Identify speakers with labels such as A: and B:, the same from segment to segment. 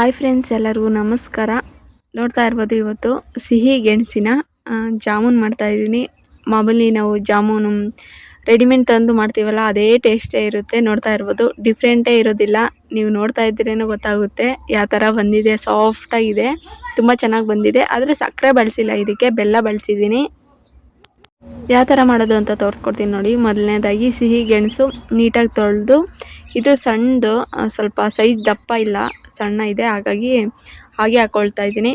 A: Hi friends ಎಲ್ಲರಿಗೂ ನಮಸ್ಕಾರ. ನೋಡ್ತಾ ಇರ್ಬೋದು ಇವತ್ತು ಸಿಹಿ ಗೆಣಸಿನ ಜಾಮೂನ್ ಮಾಡ್ತಾ ಇದ್ದೀನಿ. ಮಾಮೂಲಿ ನಾವು ಜಾಮೂನು ರೆಡಿಮೇಡ್ ತಂದು ಮಾಡ್ತೀವಲ್ಲ, ಅದೇ ಟೇಸ್ಟೇ ಇರುತ್ತೆ. ನೋಡ್ತಾ ಇರ್ಬೋದು ಡಿಫ್ರೆಂಟೇ ಇರೋದಿಲ್ಲ. ನೀವು ನೋಡ್ತಾ ಇದ್ದೀರೇನೋ ಗೊತ್ತಾಗುತ್ತೆ. ಯಾವ ಥರ ಬಂದಿದೆ ಸಾಫ್ಟಾಗಿದೆ ತುಂಬ ಚೆನ್ನಾಗಿ ಬಂದಿದೆ. ಆದರೆ ಸಕ್ಕರೆ ಬಳಸಿಲ್ಲ, ಇದಕ್ಕೆ ಬೆಲ್ಲ ಬಳಸಿದ್ದೀನಿ. ಯಾವ ಥರ ಮಾಡೋದು ಅಂತ ತೋರಿಸ್ಕೊಡ್ತೀನಿ ನೋಡಿ. ಮೊದಲನೇದಾಗಿ ಸಿಹಿ ಗೆಣಸು ನೀಟಾಗಿ ತೊಳೆದು ಇದು ಸಣ್ಣದು ಸ್ವಲ್ಪ ಸೈಜ್ ದಪ್ಪ ಇಲ್ಲ, ಸಣ್ಣ ಇದೆ, ಹಾಗಾಗಿ ಹಾಗೆ ಹಾಕ್ಕೊಳ್ತಾ ಇದ್ದೀನಿ.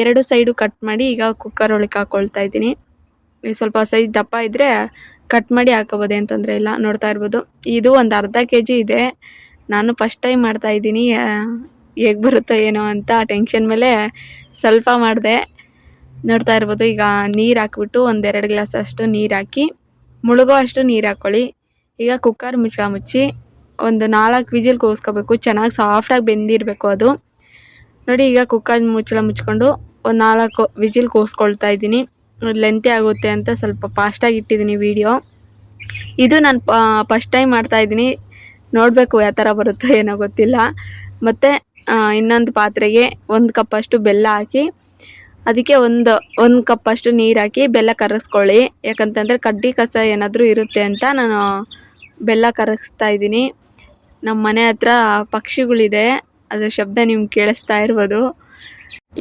A: ಎರಡು ಸೈಡು ಕಟ್ ಮಾಡಿ ಈಗ ಕುಕ್ಕರ್ ಒಳಗೆ ಹಾಕ್ಕೊಳ್ತಾ ಇದ್ದೀನಿ. ಇದು ಸ್ವಲ್ಪ ಸೈಜ್ ದಪ್ಪ ಇದ್ದರೆ ಕಟ್ ಮಾಡಿ ಹಾಕೋಬೋದು ಅಂತಂದರೆ ತೊಂದರೆ ಇಲ್ಲ, ನೋಡ್ತಾ ಇರ್ಬೋದು. ಇದು ಒಂದು ಅರ್ಧ ಕೆ ಜಿ ಇದೆ. ನಾನು ಫಸ್ಟ್ ಟೈಮ್ ಮಾಡ್ತಾ ಇದ್ದೀನಿ ಹೇಗೆ ಬರುತ್ತೋ ಏನೋ ಅಂತ ಟೆನ್ಷನ್ ಮೇಲೆ ಸ್ವಲ್ಪ ಮಾಡಿದೆ. ನೋಡ್ತಾ ಇರ್ಬೋದು, ಈಗ ನೀರು ಹಾಕ್ಬಿಟ್ಟು ಒಂದೆರಡು ಗ್ಲಾಸ್ ಅಷ್ಟು ನೀರು ಹಾಕಿ, ಮುಳುಗೋ ಅಷ್ಟು ನೀರು ಹಾಕ್ಕೊಳ್ಳಿ ಈಗ ಕುಕ್ಕರ್ ಮುಚ್ಚಳ ಮುಚ್ಚಿ ಒಂದು ನಾಲ್ಕು ವಿಜಿಲ್ ಕೂಗಿಸ್ಕೋಬೇಕು, ಚೆನ್ನಾಗಿ ಸಾಫ್ಟಾಗಿ ಬೆಂದಿರಬೇಕು ಅದು. ನೋಡಿ ಈಗ ಕುಕ್ಕರ್ ಮುಚ್ಚಳ ಮುಚ್ಕೊಂಡು ಒಂದು ನಾಲ್ಕು ವಿಜಿಲ್ ಕೂಗಿಸ್ಕೊಳ್ತಾ ಇದ್ದೀನಿ. ಲೆಂತಿ ಆಗುತ್ತೆ ಅಂತ ಸ್ವಲ್ಪ ಫಾಸ್ಟಾಗಿ ಇಟ್ಟಿದ್ದೀನಿ ವೀಡಿಯೋ ಇದು ನಾನು ಫಸ್ಟ್ ಟೈಮ್ ಮಾಡ್ತಾ ಇದ್ದೀನಿ. ನೋಡಬೇಕು ಯಾವ ಥರ ಬರುತ್ತೋ ಏನೋ ಗೊತ್ತಿಲ್ಲ. ಮತ್ತು ಇನ್ನೊಂದು ಪಾತ್ರೆಗೆ ಒಂದು ಕಪ್ಪಷ್ಟು ಬೆಲ್ಲ ಹಾಕಿ, ಅದಕ್ಕೆ ಒಂದು ಒಂದು ಕಪ್ಪಷ್ಟು ನೀರು ಹಾಕಿ ಬೆಲ್ಲ ಕರಗಿಸ್ಕೊಳ್ಳಿ ಯಾಕಂತಂದರೆ ಕಡ್ಡಿ ಕಸ ಏನಾದರೂ ಇರುತ್ತೆ ಅಂತ ನಾನು ಬೆಲ್ಲ ಕರಗಿಸ್ತಾ ಇದ್ದೀನಿ. ನಮ್ಮ ಮನೆ ಹತ್ರ ಪಕ್ಷಿಗಳಿದೆ. ಅದರ ಶಬ್ದ ನಿಮ್ಗೆ ಕೇಳಿಸ್ತಾ ಇರ್ಬೋದು.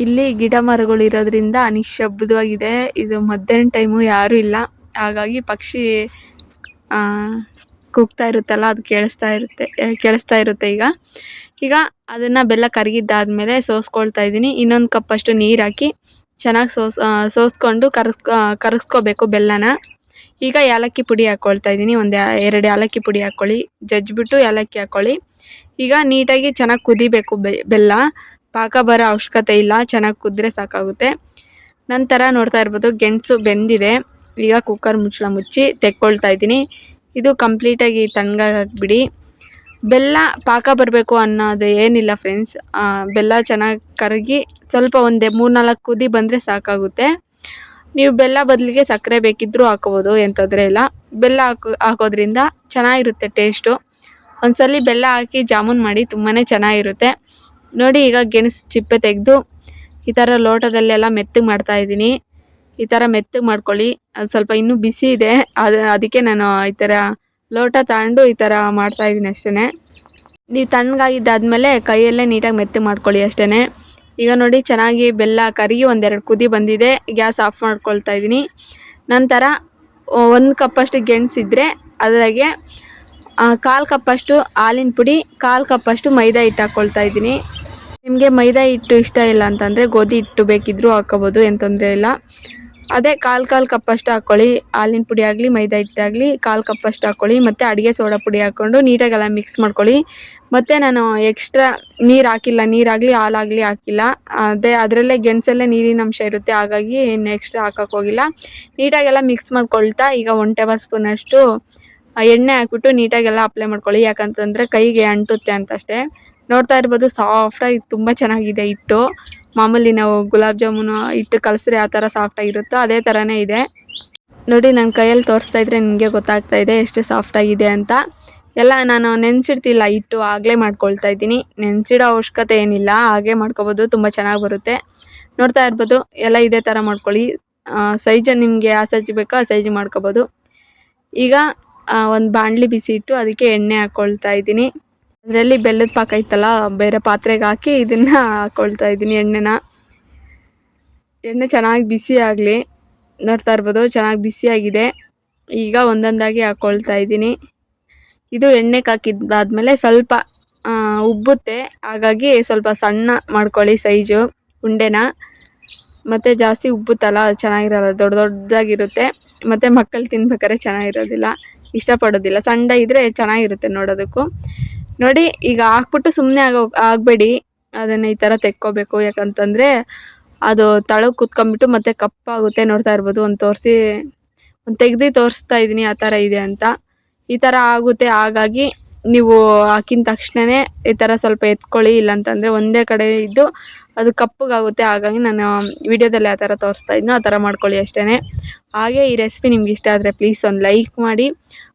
A: ಇಲ್ಲಿ ಗಿಡ ಮರಗಳು ಇರೋದ್ರಿಂದ ನಿಶ್ಶಬ್ದವಾಗಿದೆ ಇದು ಮಧ್ಯಾಹ್ನ ಟೈಮು ಯಾರೂ ಇಲ್ಲ. ಹಾಗಾಗಿ ಪಕ್ಷಿ ಕೂಗ್ತಾ ಇರುತ್ತಲ್ಲ, ಅದು ಕೇಳಿಸ್ತಾ ಇರುತ್ತೆ ಕೇಳಿಸ್ತಾ ಇರುತ್ತೆ ಈಗ. ಈಗ ಅದನ್ನು ಬೆಲ್ಲ ಕರಗಿದ್ದಾದಮೇಲೆ ಸೋಸ್ಕೊಳ್ತಾ ಇದ್ದೀನಿ. ಇನ್ನೊಂದು ಕಪ್ಪಷ್ಟು ನೀರು ಹಾಕಿ ಚೆನ್ನಾಗಿ ಸೋಸ್ ಸೋಸ್ಕೊಂಡು ಕರಸ್ಕೊ ಕರಗಿಸ್ಕೋಬೇಕು ಬೆಲ್ಲನ. ಈಗ ಏಲಕ್ಕಿ ಪುಡಿ ಹಾಕ್ಕೊಳ್ತಾ ಇದ್ದೀನಿ. ಒಂದು ಎರಡು ಏಲಕ್ಕಿ ಪುಡಿ ಹಾಕ್ಕೊಳ್ಳಿ ಜಜ್ಜಿಬಿಟ್ಟು ಏಲಕ್ಕಿ ಹಾಕ್ಕೊಳ್ಳಿ ಈಗ ನೀಟಾಗಿ ಚೆನ್ನಾಗಿ ಕುದಿಬೇಕು ಬೆಲ್ಲ. ಪಾಕ ಬರೋ ಅವಶ್ಯಕತೆ ಇಲ್ಲ. ಚೆನ್ನಾಗಿ ಕುದ್ರೆ ಸಾಕಾಗುತ್ತೆ. ನಂತರ ನೋಡ್ತಾ ಇರ್ಬೋದು ಗೆಣಸು ಬೆಂದಿದೆ. ಈಗ ಕುಕ್ಕರ್ ಮುಚ್ಚಳ ಮುಚ್ಚಿ ತೆಕ್ಕೊಳ್ತಾ ಇದ್ದೀನಿ. ಇದು ಕಂಪ್ಲೀಟಾಗಿ ತಣ್ಣಗಾಗ್ಬಿಡಿ ಬೆಲ್ಲ ಪಾಕ ಬರಬೇಕು ಅನ್ನೋದು ಏನಿಲ್ಲ ಫ್ರೆಂಡ್ಸ್ ಬೆಲ್ಲ ಚೆನ್ನಾಗಿ ಕರಗಿ ಸ್ವಲ್ಪ ಒಂದೇ ಮೂರ್ನಾಲ್ಕು ಕುದಿ ಬಂದರೆ ಸಾಕಾಗುತ್ತೆ. ನೀವು ಬೆಲ್ಲ ಬದಲಿಗೆ ಸಕ್ಕರೆ ಬೇಕಿದ್ದರೂ ಹಾಕೋಬೋದು ತೊಂದರೆ ಇಲ್ಲ. ಬೆಲ್ಲ ಹಾಕೋ, ಹಾಕೋದ್ರಿಂದ ಚೆನ್ನಾಗಿರುತ್ತೆ ಟೇಸ್ಟು ಒಂದ್ಸಲಿ ಬೆಲ್ಲ ಹಾಕಿ ಜಾಮೂನ್ ಮಾಡಿ ತುಂಬಾ ಚೆನ್ನಾಗಿರುತ್ತೆ. ನೋಡಿ ಈಗ ಗೆಣಸು ಚಿಪ್ಪೆ ತೆಗೆದು ಈ ಥರ ಲೋಟದಲ್ಲೆಲ್ಲ ಮೆತ್ತಗೆ ಮಾಡ್ತಾಯಿದ್ದೀನಿ ಈ ಥರ ಮೆತ್ತಗೆ ಮಾಡ್ಕೊಳ್ಳಿ. ಅದು ಸ್ವಲ್ಪ ಇನ್ನೂ ಬಿಸಿ ಇದೆ. ಅದು, ಅದಕ್ಕೆ ನಾನು ಈ ಥರ ಲೋಟ ತಗೊಂಡು ಈ ಥರ ಮಾಡ್ತಾಯಿದ್ದೀನಿ ಅಷ್ಟೇ ನೀವು ತಣ್ಣಗಾಗಿದ್ದಾದ್ಮೇಲೆ ಕೈಯಲ್ಲೇ ನೀಟಾಗಿ ಮೆತ್ತಗೆ ಮಾಡ್ಕೊಳ್ಳಿ ಅಷ್ಟೇ ಈಗ ನೋಡಿ ಚೆನ್ನಾಗಿ ಬೆಲ್ಲ ಕರಿಗಿ ಒಂದೆರಡು ಕುದಿ ಬಂದಿದೆ. ಗ್ಯಾಸ್ ಆಫ್ ಮಾಡ್ಕೊಳ್ತಾ ಇದ್ದೀನಿ. ನಂತರ ಒಂದು ಕಪ್ಪಷ್ಟು ಗೆಣಸಿದ್ರೆ ಅದರಾಗೆ ಕಾಲು ಕಪ್ಪಷ್ಟು ಹಾಲಿನ ಪುಡಿ, ಕಾಲು ಕಪ್ಪಷ್ಟು ಮೈದಾ ಹಿಟ್ಟು ಹಾಕ್ಕೊಳ್ತಾ ಇದ್ದೀನಿ. ನಿಮಗೆ ಮೈದಾ ಹಿಟ್ಟು ಇಷ್ಟ ಇಲ್ಲ ಅಂತಂದರೆ ಗೋಧಿ ಹಿಟ್ಟು ಬೇಕಿದ್ದರೂ ಹಾಕ್ಕೋಬೋದು, ಏನು ತೊಂದರೆ ಇಲ್ಲ. ಅದೇ ಕಾಲು ಕಾಲು ಕಪ್ಪಷ್ಟು ಹಾಕ್ಕೊಳ್ಳಿ ಹಾಲಿನ ಪುಡಿ ಆಗಲಿ, ಮೈದಾ ಹಿಟ್ಟಾಗಲಿ ಕಾಲು ಕಪ್ಪಷ್ಟು ಹಾಕ್ಕೊಳ್ಳಿ ಮತ್ತು ಅಡುಗೆ ಸೋಡಾ ಪುಡಿ ಹಾಕ್ಕೊಂಡು ನೀಟಾಗೆಲ್ಲ ಮಿಕ್ಸ್ ಮಾಡ್ಕೊಳ್ಳಿ. ಮತ್ತು ನಾನು ಎಕ್ಸ್ಟ್ರಾ ನೀರು ಹಾಕಿಲ್ಲ. ನೀರಾಗಲಿ ಹಾಲಾಗಲಿ ಹಾಕಿಲ್ಲ. ಅದೇ ಅದರಲ್ಲೇ ಗೆಣಸಲ್ಲೇ ನೀರಿನ ಅಂಶ ಇರುತ್ತೆ. ಹಾಗಾಗಿ ಇನ್ನು ಎಕ್ಸ್ಟ್ರಾ ಹಾಕಕ್ಕೆ ಹೋಗಿಲ್ಲ. ನೀಟಾಗೆಲ್ಲ ಮಿಕ್ಸ್ ಮಾಡ್ಕೊಳ್ತಾ ಈಗ ಒನ್ ಟೇಬಲ್ ಸ್ಪೂನಷ್ಟು ಎಣ್ಣೆ ಹಾಕ್ಬಿಟ್ಟು ನೀಟಾಗೆಲ್ಲ ಅಪ್ಲೈ ಮಾಡ್ಕೊಳ್ಳಿ. ಯಾಕಂತಂದರೆ ಕೈಗೆ ಅಂಟುತ್ತೆ ಅಂತ ಅಷ್ಟೇ ನೋಡ್ತಾ ಇರ್ಬೋದು ಸಾಫ್ಟಾಗಿ ತುಂಬ ಚೆನ್ನಾಗಿದೆ ಹಿಟ್ಟು. ಮಾಮೂಲಿ ನಾವು ಗುಲಾಬ್ ಜಾಮೂನು ಹಿಟ್ಟು ಕಲಸಿದ್ರೆ ಯಾವ ಥರ ಸಾಫ್ಟಾಗಿರುತ್ತೋ ಅದೇ ಥರನೇ ಇದೆ. ನೋಡಿ ನನ್ನ ಕೈಯಲ್ಲಿ ತೋರಿಸ್ತಾ ಇದ್ರೆ ನಿಮಗೆ ಗೊತ್ತಾಗ್ತಾ ಇದೆ ಎಷ್ಟು ಸಾಫ್ಟಾಗಿದೆ ಅಂತ. ಎಲ್ಲ ನಾನು ನೆನೆಸಿಡ್ತಿಲ್ಲ ಹಿಟ್ಟು, ಆಗಲೇ ಮಾಡ್ಕೊಳ್ತಾ ಇದ್ದೀನಿ. ನೆನೆಸಿಡೋ ಅವಶ್ಯಕತೆ ಏನಿಲ್ಲ, ಹಾಗೆ ಮಾಡ್ಕೊಬೋದು, ತುಂಬ ಚೆನ್ನಾಗಿ ಬರುತ್ತೆ. ನೋಡ್ತಾ ಇರ್ಬೋದು, ಎಲ್ಲ ಇದೇ ಥರ ಮಾಡ್ಕೊಳ್ಳಿ. ಸೈಜ್ ನಿಮಗೆ ಆ ಸೈಜ್ ಬೇಕೋ ಆ ಸೈಜ್ ಮಾಡ್ಕೋಬೋದು. ಈಗ ಒಂದು ಬಾಣಲಿ ಬಿಸಿ ಇಟ್ಟು ಅದಕ್ಕೆ ಎಣ್ಣೆ ಹಾಕ್ಕೊಳ್ತಾ ಇದ್ದೀನಿ. ಅದರಲ್ಲಿ ಬೆಲ್ಲದ ಪಾಕ ಇತ್ತಲ್ಲ ಬೇರೆ ಪಾತ್ರೆಗೆ ಹಾಕಿ ಇದನ್ನು ಹಾಕೊಳ್ತಾ ಇದ್ದೀನಿ ಎಣ್ಣೆನ. ಎಣ್ಣೆ ಚೆನ್ನಾಗಿ ಬಿಸಿ ಆಗಲಿ, ನೋಡ್ತಾ ಇರ್ಬೋದು, ಚೆನ್ನಾಗಿ ಬಿಸಿಯಾಗಿದೆ ಈಗ ಒಂದೊಂದಾಗಿ ಹಾಕ್ಕೊಳ್ತಾ ಇದ್ದೀನಿ ಇದು ಎಣ್ಣೆಗೆ ಹಾಕಿದ್ದಾದ್ಮೇಲೆ ಸ್ವಲ್ಪ ಉಬ್ಬುತ್ತೆ. ಹಾಗಾಗಿ ಸ್ವಲ್ಪ ಸಣ್ಣ ಮಾಡ್ಕೊಳ್ಳಿ ಸೈಜು, ಉಂಡೆನ. ಮತ್ತು ಜಾಸ್ತಿ ಉಬ್ಬುತ್ತಲ್ಲ ಚೆನ್ನಾಗಿರಲ್ಲ, ದೊಡ್ಡ ದೊಡ್ಡದಾಗಿರುತ್ತೆ. ಮತ್ತು ಮಕ್ಕಳು ತಿನ್ಬೇಕಾದ್ರೆ ಚೆನ್ನಾಗಿರೋದಿಲ್ಲ, ಇಷ್ಟಪಡೋದಿಲ್ಲ. ಸಣ್ಣ ಇದ್ದರೆ ಚೆನ್ನಾಗಿರುತ್ತೆ ನೋಡೋದಕ್ಕೂ. ನೋಡಿ, ಈಗ ಹಾಕ್ಬಿಟ್ಟು ಸುಮ್ಮನೆ ಆಗೋ, ಆಗಬೇಡಿ. ಅದನ್ನು ಈ ಥರ ತೆಕ್ಕೋಬೇಕು. ಯಾಕಂತಂದರೆ, ಅದು ತಳ ಕುತ್ಕೊಂಬಿಟ್ಟು ಮತ್ತೆ ಕಪ್ಪಾಗುತ್ತೆ ನೋಡ್ತಾ ಇರ್ಬೋದು. ಒಂದು ತೋರಿಸಿ, ಒಂದು ತೆಗ್ದು ತೋರಿಸ್ತಾ ಇದ್ದೀನಿ ಆ ಥರ ಇದೆ ಅಂತ. ಈ ಥರ ಆಗುತ್ತೆ. ಹಾಗಾಗಿ ನೀವು ಹಾಕಿದ ತಕ್ಷಣವೇ ಈ ಥರ ಸ್ವಲ್ಪ ಎತ್ಕೊಳ್ಳಿ. ಇಲ್ಲಾಂತಂದರೆ ಒಂದೇ ಕಡೆ ಇದ್ದು ಅದು ಕಪ್ಪಗಾಗುತ್ತೆ. ಹಾಗಾಗಿ ನಾನು ವಿಡಿಯೋದಲ್ಲಿ ಆ ಥರ ತೋರಿಸ್ತಾ ಇದ್ನೋ. ಆ ಥರ ಮಾಡ್ಕೊಳ್ಳಿ ಅಷ್ಟೇ ಹಾಗೆ ಈ ರೆಸಿಪಿ ನಿಮ್ಗೆ ಇಷ್ಟ ಆದರೆ ಪ್ಲೀಸ್ ಒಂದು ಲೈಕ್ ಮಾಡಿ.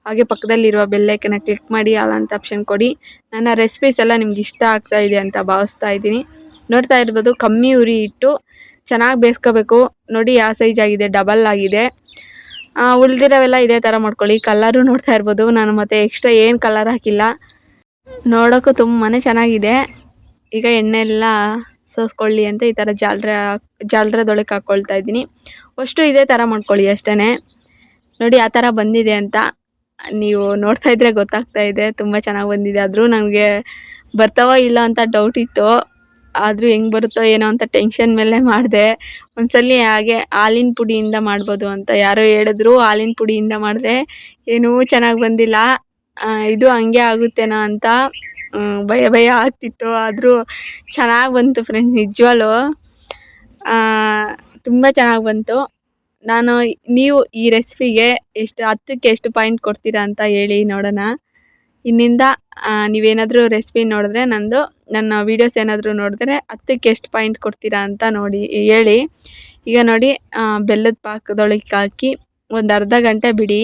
A: ಹಾಗೆ ಪಕ್ಕದಲ್ಲಿರುವ ಬೆಲ್ಲೈಕನ್ನ ಕ್ಲಿಕ್ ಮಾಡಿ ಆಲ್ ಅಂತ ಆಪ್ಷನ್ ಕೊಡಿ. ನನ್ನ ರೆಸಿಪೀಸ್ ಎಲ್ಲ ನಿಮ್ಗೆ ಇಷ್ಟ ಆಗ್ತಾ ಇದೆ ಅಂತ ಭಾವಿಸ್ತಾ ಇದ್ದೀನಿ. ನೋಡ್ತಾ ಇರ್ಬೋದು, ಕಮ್ಮಿ ಉರಿ ಇಟ್ಟು ಚೆನ್ನಾಗಿ ಬೇಯಿಸ್ಕೋಬೇಕು. ನೋಡಿ ಯಾವ ಸೈಜ್ ಆಗಿದೆ ಡಬಲ್ ಆಗಿದೆ. ಉಳಿದಿರೋವೆಲ್ಲ ಇದೇ ಥರ ಮಾಡ್ಕೊಳ್ಳಿ. ಕಲರು ನೋಡ್ತಾ ಇರ್ಬೋದು. ನಾನು ಮತ್ತೆ ಎಕ್ಸ್ಟ್ರಾ ಏನು ಕಲರ್ ಹಾಕಿಲ್ಲ. ನೋಡೋಕ್ಕೂ ತುಂಬಾ ಚೆನ್ನಾಗಿದೆ. ಈಗ ಎಣ್ಣೆ ಎಲ್ಲ ಸೋಸ್ಕೊಳ್ಳಿ ಅಂತ ಈ ಥರ ಜಾಲ್ರ, ಜಾಲ್ರದೊಳಗೆ ಹಾಕ್ಕೊಳ್ತಾ ಇದ್ದೀನಿ. ಅಷ್ಟು ಇದೇ ಥರ ಮಾಡ್ಕೊಳ್ಳಿ ಅಷ್ಟೇ ನೋಡಿ, ಆ ಥರ ಬಂದಿದೆ ಅಂತ. ನೀವು ನೋಡ್ತಾ ಇದ್ರೆ ಗೊತ್ತಾಗ್ತಾ ಇದೆ, ತುಂಬ ಚೆನ್ನಾಗಿ ಬಂದಿದೆ. ಆದರೂ ನನಗೆ ಬರ್ತಾವೋ ಇಲ್ಲ ಅಂತ ಡೌಟ್ ಇತ್ತು. ಆದರೂ ಹೆಂಗೆ ಬರುತ್ತೋ ಏನೋ ಅಂತ ಟೆನ್ಷನ್ ಮೇಲೆ ಮಾಡಿದೆ. ಒಂದ್ಸಲಿ ಹಾಗೆ ಹಾಲಿನ ಪುಡಿಯಿಂದ ಮಾಡ್ಬೋದು ಅಂತ ಯಾರೋ ಹೇಳಿದ್ರು, ಹಾಲಿನ ಪುಡಿಯಿಂದ ಮಾಡಿದೆ. ಏನೂ ಚೆನ್ನಾಗಿ ಬಂದಿಲ್ಲ. ಇದು ಹಂಗೆ ಆಗುತ್ತೇನೋ ಅಂತ ಭಯ ಭಯ ಆಗ್ತಿತ್ತು. ಆದರೂ ಚೆನ್ನಾಗಿ ಬಂತು ಫ್ರೆಂಡ್ಸ್ ನಿಜವಾಲು ತುಂಬ ಚೆನ್ನಾಗಿ ಬಂತು. ನಾನು ನೀವು ಈ ರೆಸಿಪಿಗೆ ಎಷ್ಟು, ಹತ್ತಕ್ಕೆ ಎಷ್ಟು ಪಾಯಿಂಟ್ ಕೊಡ್ತೀರಾ ಅಂತ ಹೇಳಿ ನೋಡೋಣ. ಇನ್ನಿಂದ ನೀವೇನಾದರೂ ರೆಸಿಪಿ ನೋಡಿದ್ರೆ ನಂದು, ನನ್ನ ವೀಡಿಯೋಸ್ ಏನಾದರೂ ನೋಡಿದ್ರೆ ಹತ್ತಕ್ಕೆ ಎಷ್ಟು ಪಾಯಿಂಟ್ ಕೊಡ್ತೀರಾ ಅಂತ ನೋಡಿ, ಹೇಳಿ. ಈಗ ನೋಡಿ ಬೆಲ್ಲದ ಪಾಕದೊಳಗೆ ಹಾಕಿ ಒಂದು ಅರ್ಧ ಗಂಟೆ ಬಿಡಿ.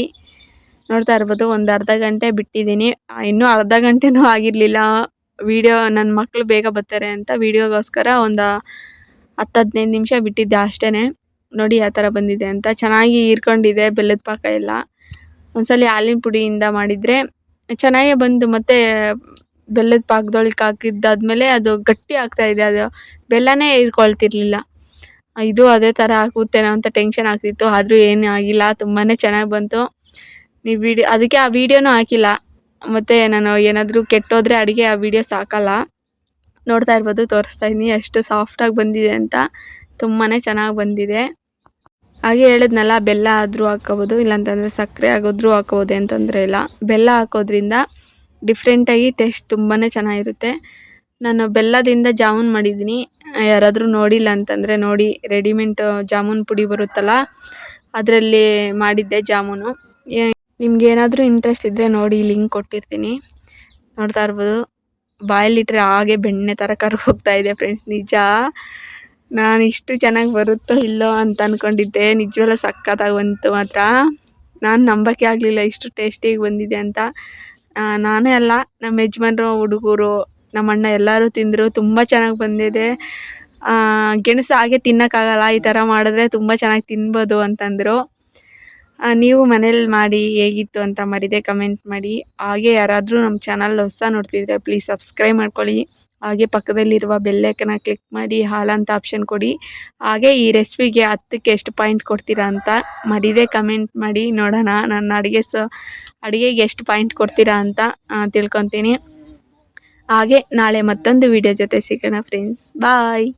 A: ನೋಡ್ತಾ ಇರ್ಬೋದು, ಒಂದು ಅರ್ಧ ಗಂಟೆ ಬಿಟ್ಟಿದ್ದೀನಿ. ಇನ್ನೂ ಅರ್ಧ ಗಂಟೆನೂ ಆಗಿರಲಿಲ್ಲ. ವೀಡಿಯೋ ನನ್ನ ಮಕ್ಕಳು ಬೇಗ ಬರ್ತಾರೆ ಅಂತ ವೀಡಿಯೋಗೋಸ್ಕರ ಒಂದು ಹತ್ತು ಹದಿನೈದು ನಿಮಿಷ ಬಿಟ್ಟಿದ್ದೆ ಅಷ್ಟೇ ನೋಡಿ ಯಾವ ಥರ ಬಂದಿದೆ ಅಂತ. ಚೆನ್ನಾಗಿ ಹೀರ್ಕೊಂಡಿದೆ ಬೆಲ್ಲದ ಪಾಕ ಎಲ್ಲ. ಒಂದ್ಸಲಿ ಹಾಲಿನ ಪುಡಿಯಿಂದ ಮಾಡಿದರೆ ಚೆನ್ನಾಗೇ ಬಂತು ಮತ್ತೆ ಬೆಲ್ಲದ ಪಾಕದೊಳಗೆ ಹಾಕಿದ್ದಾದ್ಮೇಲೆ ಅದು ಗಟ್ಟಿ ಆಗ್ತಾ ಇದೆ. ಅದು ಬೆಲ್ಲನೇ ಹೀರ್ಕೊಳ್ತಿರ್ಲಿಲ್ಲ. ಇದು ಅದೇ ಥರ ಆಗುತ್ತೇನೋ ಅಂತ ಟೆನ್ಷನ್ ಆಗ್ತಿತ್ತು. ಆದರೂ ಏನೂ ಆಗಿಲ್ಲ. ತುಂಬಾ ಚೆನ್ನಾಗಿ ಬಂತು. ನೀವು ವಿಡಿಯೋ ಅದಕ್ಕೆ ಆ ವಿಡಿಯೋನೂ ಹಾಕಿಲ್ಲ. ಮತ್ತು ನಾನು ಏನಾದರೂ ಕೆಟ್ಟೋದ್ರೆ ಅಡುಗೆ ಆ ವಿಡಿಯೋ ಹಾಕಲ್ಲ ನೋಡ್ತಾ ಇರ್ಬೋದು, ತೋರಿಸ್ತಾ ಇದ್ದೀನಿ ಎಷ್ಟು ಸಾಫ್ಟಾಗಿ ಬಂದಿದೆ ಅಂತ. ತುಂಬಾ ಚೆನ್ನಾಗಿ ಬಂದಿದೆ. ಹಾಗೆ ಹೇಳಿದ್ನಲ್ಲ, ಬೆಲ್ಲ ಆದರೂ ಹಾಕೋಬೋದು ಇಲ್ಲಾಂತಂದರೆ ಸಕ್ಕರೆ ಆಗೋದ್ರೂ ಹಾಕೋಬೋದು ಏನು ತೊಂದರೆ ಇಲ್ಲ. ಬೆಲ್ಲ ಹಾಕೋದ್ರಿಂದ ಡಿಫ್ರೆಂಟಾಗಿ ಟೇಸ್ಟ್ ತುಂಬಾ ಚೆನ್ನಾಗಿರುತ್ತೆ. ನಾನು ಬೆಲ್ಲದಿಂದ ಜಾಮೂನ್ ಮಾಡಿದ್ದೀನಿ. ಯಾರಾದರೂ ನೋಡಿಲ್ಲ ಅಂತಂದರೆ ನೋಡಿ ರೆಡಿಮೆಂಟ್ ಜಾಮೂನ್ ಪುಡಿ ಬರುತ್ತಲ್ಲ, ಅದರಲ್ಲಿ ಮಾಡಿದ್ದೆ ಜಾಮೂನು. ನಿಮ್ಗೆ ಏನಾದರೂ ಇಂಟ್ರೆಸ್ಟ್ ಇದ್ದರೆ ನೋಡಿ ಲಿಂಕ್ ಕೊಟ್ಟಿರ್ತೀನಿ. ನೋಡ್ತಾ ಇರ್ಬೋದು. ಬಾಯಲ್ಲಿಟ್ಟರೆ ಹಾಗೆ ಬೆಣ್ಣೆ ಥರ ಹೋಗ್ತಾ ಇದೆ ಫ್ರೆಂಡ್ಸ್ ನಿಜ. ನಾನು ಇಷ್ಟು ಚೆನ್ನಾಗಿ ಬರುತ್ತೋ ಇಲ್ಲೋ ಅಂತ ಅಂದ್ಕೊಂಡಿದ್ದೆ ನಿಜವಲ್ಲ ಸಖತ್ತಾಗಿ ಬಂತು ಮಾತ್ರ. ನಾನು ನಂಬೋಕ್ಕೆ ಆಗಲಿಲ್ಲ ಇಷ್ಟು ಟೇಸ್ಟಿಯಾಗಿ ಬಂದಿದೆ ಅಂತ. ನಾನೇ ಅಲ್ಲ ನಮ್ಮ ಯಜಮಾನ್ರು, ಹುಡುಗರು ನಮ್ಮ ಅಣ್ಣ ಎಲ್ಲರೂ ತಿಂದರು, ತುಂಬ ಚೆನ್ನಾಗಿ ಬಂದಿದೆ. ಗೆಣಸು ಹಾಗೆ ತಿನ್ನೋಕ್ಕಾಗಲ್ಲ, ಈ ಥರ ಮಾಡಿದ್ರೆ ತುಂಬ ಚೆನ್ನಾಗಿ ತಿನ್ಬೋದು ಅಂತಂದರು. ನೀವು ಮನೇಲಿ ಮಾಡಿ ಹೇಗಿತ್ತು ಅಂತ ಮರಿದೆ ಕಮೆಂಟ್ ಮಾಡಿ. ಹಾಗೆ ಯಾರಾದರೂ ನಮ್ಮ ಚಾನಲ್ ಹೊಸ ನೋಡ್ತಿದ್ರೆ ಪ್ಲೀಸ್ ಸಬ್ಸ್ಕ್ರೈಬ್ ಮಾಡ್ಕೊಳ್ಳಿ. ಹಾಗೆ ಪಕ್ಕದಲ್ಲಿರುವ ಬೆಲ್ಲೈಕನ್ನ ಕ್ಲಿಕ್ ಮಾಡಿ, ಹಾಲ್ ಅಂತ ಆಪ್ಷನ್ ಕೊಡಿ. ಹಾಗೆ ಈ ರೆಸಿಪಿಗೆ ಹತ್ತಕ್ಕೆ ಎಷ್ಟು ಪಾಯಿಂಟ್ ಕೊಡ್ತೀರಾ ಅಂತ ಮರಿದೆ ಕಮೆಂಟ್ ಮಾಡಿ ನೋಡೋಣ. ನನ್ನ ಅಡುಗೆ ಸ, ಅಡುಗೆಗೆ ಎಷ್ಟು ಪಾಯಿಂಟ್ ಕೊಡ್ತೀರಾ ಅಂತ ತಿಳ್ಕೊತೀನಿ. ಹಾಗೆ ನಾಳೆ ಮತ್ತೊಂದು ವಿಡಿಯೋ ಜೊತೆ ಸಿಗೋಣ ಫ್ರೆಂಡ್ಸ್ ಬಾಯ್